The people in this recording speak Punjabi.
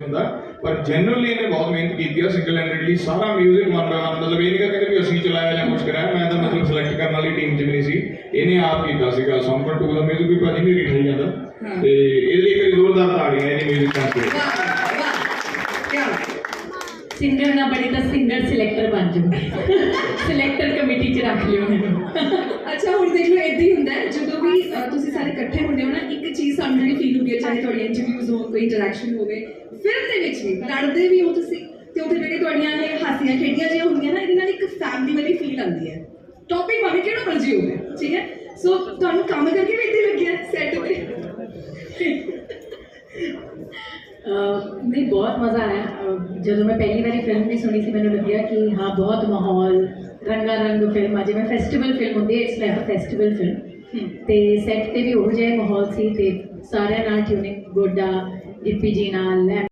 ਹੁੰਦਾ ਪਰ ਜਨਰਲੀ ਇਹਨੇ ਬਹੁਤ ਮਿਹਨਤ ਕੀਤੀ ਆ ਸਿੰਗਲ ਹੈਂਡਡਲੀ ਸਾਰਾ 뮤직 ਵਨ ਬਾਈ ਵਨ ਮਤਲਬ ਇਹ ਨਹੀਂ ਕਹਿੰਦੇ ਵੀ ਅਸੀਂ ਚਲਾਇਆ ਜਾਂ ਕੁਝ ਕਰਾਇਆ ਮੈਂ ਤਾਂ ਮਤਲਬ ਸਿਲੈਕਟ ਕਰਨ ਵਾਲੀ ਟੀਮ 'ਚ ਵੀ ਨਹੀਂ ਸੀ ਇਹਨੇ ਆਪ ਕੀਤਾ ਸੀਗਾ Song ਪਰ 2 ਦਾ 뮤직 ਵੀ ਭਾਜੀ ਨਹੀਂ ਰਿਠਾਈ ਜਾਂਦਾ ਤੇ ਇਹਦੇ ਲਈ ਇੱਕ ਜ਼ੋਰਦਾਰ ਤਾੜੀਆਂ ਇਹਦੀ 뮤직 ਕਰਕੇ ਵਾਹ ਵਾਹ ਕੀ ਬਾਤ ਸਿੰਗਰ ਨਾ ਬਣੇ ਤਾਂ ਸਿੰਗਰ ਸਿਲੈਕਟਰ ਬਣ ਜਾਓ ਸਿਲੈਕਟਰ ਕਮੇਟੀ 'ਚ ਰੱਖ ਲਿਓ ਮੈਨੂੰ ਅੱਛਾ ਹੁਣ ਦੇਖ ਲਓ ਏਦਾਂ ਹੀ ਹੁੰਦਾ ਹੈ ਜਦੋਂ ਵੀ ਅਹ, ਤੁਸੀਂ ਸਾਰੇ ਇਕੱਠੇ ਹੁੰਦੇ ਹੋ ਨਾ ਇੱਕ ਚੀਜ਼ ਸਾਨੂੰ ਜਿਹੜੀ ਫੀਲ ਹੁੰਦੀ ਹੈ, ਚਾਹੇ ਤੁਹਾਡੀ ਇੰਟਰਵਿਊਜ਼ ਹੋਣ, ਕੋਈ ਇੰਟਰੈਕਸ਼ਨ ਹੋਵੇ ਫਿਲਮ ਦੇ ਵਿੱਚ ਵੀ ਲੜਦੇ ਵੀ ਹੋ ਤੁਸੀਂ। ਤੇ ਉੱਥੇ ਜਿਹੜੇ ਤੁਹਾਡੀਆਂ ਇਹ ਹਾਸੀਆਂ ਖੇਡੀਆਂ ਜਿਹੀਆਂ ਹੁੰਦੀਆਂ ਨਾ, ਇਹਦੇ ਨਾਲ ਇੱਕ ਫੈਮਿਲੀ ਵਾਲੀ ਫੀਲ ਆਉਂਦੀ ਹੈ। ਟੌਪਿਕ ਭਾਵੇਂ ਕਿਹੜਾ ਮਰਜ਼ੀ ਹੋਵੇ, ਠੀਕ ਹੈ? ਸੋ ਤੁਹਾਨੂੰ ਕੰਮ ਕਰਕੇ ਵੀ ਇੱਥੇ ਲੱਗਿਆ ਸੈੱਟ ਤੇ। ਨਹੀਂ, ਬਹੁਤ ਮਜ਼ਾ ਆਇਆ। ਜਦੋਂ ਮੈਂ ਪਹਿਲੀ ਵਾਰੀ ਫਿਲਮ ਵੀ ਸੁਣੀ ਸੀ, ਮੈਨੂੰ ਲੱਗਿਆ ਕਿ ਹਾਂ, ਬਹੁਤ ਮਾਹੌਲ ਰੰਗਾ ਰੰਗ ਫਿਲਮ ਆ। ਜਿਵੇਂ ਫੈਸਟੀਵਲ ਫਿਲਮ ਹੁੰਦੀ ਹੈ ਇਟਸ ਲਾਈਕ ਫੈਸਟੀਵਲ ਫਿਲਮ ਤੇ ਸੈੱਟ ਤੇ ਵੀ ਉਹ ਜਿਹਾ ਮਾਹੌਲ ਸੀ ਤੇ ਸਾਰਿਆਂ ਨਾਲ ਟਿਊਨਿੰਗ ਗੋਡਾ ਗਿੱਪੀ ਜੀ ਨਾਲ